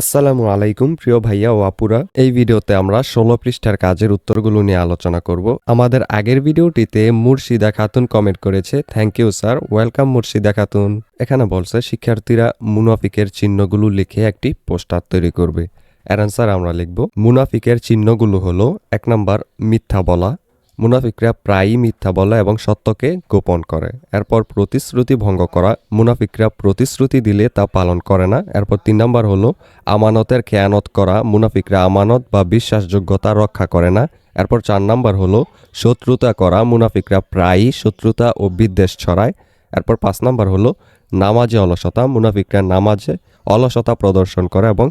আসসালামু আলাইকুম, প্রিয় ভাইয়া ও আপুরা। এই ভিডিওতে আমরা ষোলো পৃষ্ঠার কাজের উত্তরগুলো নিয়ে আলোচনা করব। আমাদের আগের ভিডিওটিতে মুর্শিদা খাতুন কমেন্ট করেছে thank you sir welcome Murshida Khatun. এখানে বলছে, শিক্ষার্থীরা মুনাফিকের চিহ্নগুলো লিখে একটি পোস্টার তৈরি করবে। অ্যান্সার আমরা লিখব, মুনাফিকের চিহ্নগুলো হলো, এক নাম্বার মিথ্যা বলা মুনাফিকরা প্রায়ই মিথ্যা বলা এবং সত্যকে গোপন করে। এরপর প্রতিশ্রুতি ভঙ্গ করা। মুনাফিকরা প্রতিশ্রুতি দিলে তা পালন করে না। এরপর তিন নম্বর হলো, আমানতের খেয়ানত করা। মুনাফিকরা আমানত বা বিশ্বাসযোগ্যতা রক্ষা করে না। এরপর চার নাম্বার হলো, শত্রুতা করা। মুনাফিকরা প্রায়ই শত্রুতা ও বিদ্বেষ ছড়ায়। এরপর পাঁচ নাম্বার হলো, নামাজে অলসতা। মুনাফিকরা নামাজে অলসতা প্রদর্শন করে এবং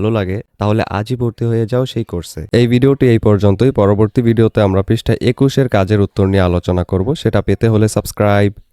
ভালো লাগে, তাহলে আজই ভর্তি হয়ে যাও সেই কোর্সে। এই ভিডিওটি এই পর্যন্তই। পরবর্তী ভিডিওতে আমরা পৃষ্ঠা একুশের কাজের উত্তর নিয়ে আলোচনা করব। সেটা পেতে হলে সাবস্ক্রাইব।